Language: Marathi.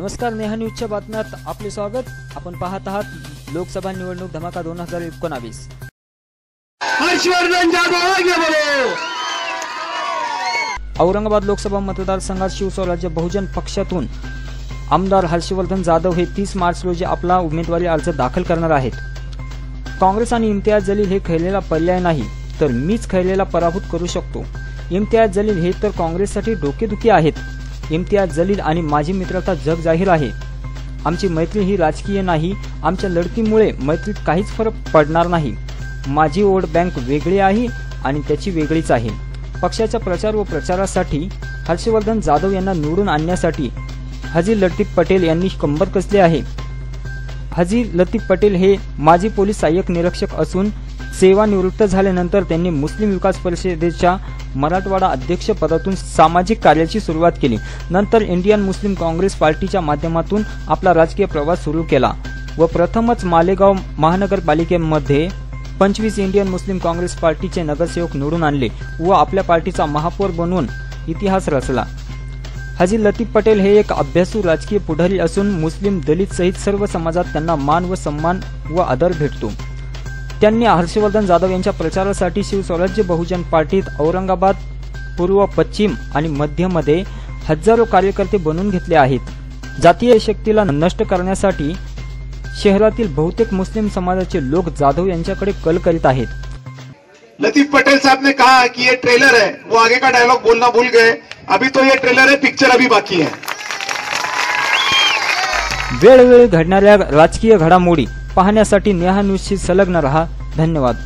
नमस्कार नेहा न्यूजच्या बातम्यात आपले स्वागत. आपण पाहत आहात लोकसभा निवडणूक धमाका दोन हजार एकोणावीस. हर्षवर्धन जाधव औरंगाबाद लोकसभा मतदारसंघात शिवस्वराज्य बहुजन पक्षातून आमदार हर्षवर्धन जाधव हे तीस मार्च रोजी आपला उमेदवारी अर्ज दाखल करणार आहेत. काँग्रेस आणि इम्तियाज जलील हे खैलेला पर्याय नाही तर मीच खैलेला पराभूत करू शकतो. इम्तियाज जलील हे तर काँग्रेससाठी डोकेदुखी आहेत. इम्तियाज जलील आणि माझी मित्रता जग जाहीर आहे. आमची मैत्री ही राजकीय नाही आमच्या लढतीमुळे मैत्रीत काहीच फरक पडणार नाही. माझी वोट बँक वेगळी आहे आणि त्याची वेगळीच आहे. पक्षाच्या प्रचार व प्रचारासाठी हर्षवर्धन जाधव यांना निवडून आणण्यासाठी हजी लतीफ पटेल यांनी कंबर कसली आहे? हजी लतीफ पटेल हे माजी पोलीस सहाय्यक निरीक्षक असून सेवानिवृत्त झाल्यानंतर त्यांनी मुस्लिम विकास परिषदेच्या मराठवाडा अध्यक्षपदातून सामाजिक कार्याची सुरुवात केली. नंतर इंडियन मुस्लिम काँग्रेस पार्टीच्या माध्यमातून आपला राजकीय प्रवास सुरू केला व प्रथमच मालेगाव महानगरपालिकेमध्ये पंचवीस इंडियन मुस्लिम काँग्रेस पार्टीचे नगरसेवक निवडून आणले व आपल्या पार्टीचा महापौर बनवून इतिहास रचला. हाजी लतीफ पटेल हे एक अभ्यासू राजकीय पुढारी असून मुस्लिम दलित सहित सर्व समाजात त्यांना मान व सन्मान व आदर भेटतो. त्यांनी हर्षवर्धन जाधव यांच्या प्रचारासाठी शिवस्वराज्य बहुजन पार्टीत औरंगाबाद पूर्व पश्चिम आणि मध्यमध्ये हजारो कार्यकर्ते बनवून घेतले आहेत. जातीय शक्तीला नष्ट करण्यासाठी शहरातील बहुतेक मुस्लिम समाजाचे लोक जाधव यांच्याकडे कल करीत आहेत. लतीफ पटेल साहब ने कहा कि ये ट्रेलर है वो आगे का डायलॉग बोलना भूल गए। अभी तो ये ट्रेलर है पिक्चर अभी बाकी है। वेळोवेळी घडणाऱ्या राजकीय घडामोडी पाहण्यासाठी नेहा संलग्न रहा. धन्यवाद.